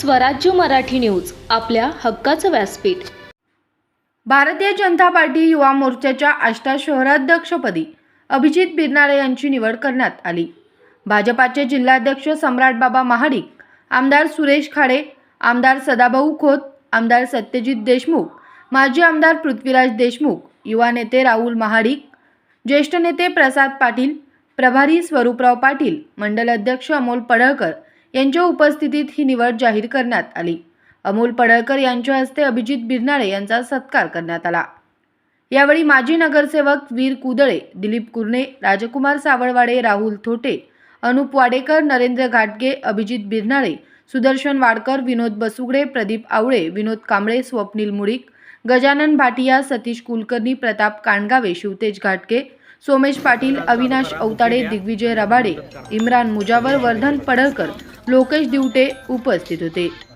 स्वराज्य मराठी न्यूज आपल्या हक्काचं व्यासपीठ. भारतीय जनता पार्टी युवा मोर्चाच्या आष्टा शहराध्यक्षपदी अभिजित बिरनाळे यांची निवड करण्यात आली. भाजपाचे जिल्हाध्यक्ष सम्राट बाबा महाडिक आमदार सुरेश खाडे आमदार सदाभाऊ खोत आमदार सत्यजित देशमुख माजी आमदार पृथ्वीराज देशमुख युवा नेते राहुल महाडिक ज्येष्ठ नेते प्रसाद पाटील प्रभारी स्वरूपराव पाटील मंडल अध्यक्ष अमोल पडळकर यांच्या उपस्थितीत ही निवड जाहीर करण्यात आली. अमोल पडळकर यांच्या हस्ते अभिजित बिरनाळे यांचा सत्कार करण्यात आला. यावेळी माजी नगरसेवक वीर कुदळे दिलीप कुरणे राजकुमार सावळवाडे राहुल थोटे अनुप वाडेकर नरेंद्र घाटगे अभिजित बिरनाळे सुदर्शन वाडकर विनोद बसुगडे प्रदीप आवळे विनोद कांबळे स्वप्नील मुळीक गजानन भाटिया सतीश कुलकर्णी प्रताप कांडगावे शिवतेज घाटके सोमेश पाटील अविनाश अवताडे दिग्विजय रबाडे इम्रान मुजावर वर्धन पडळकर लोकेश दिवटे उपस्थित होते.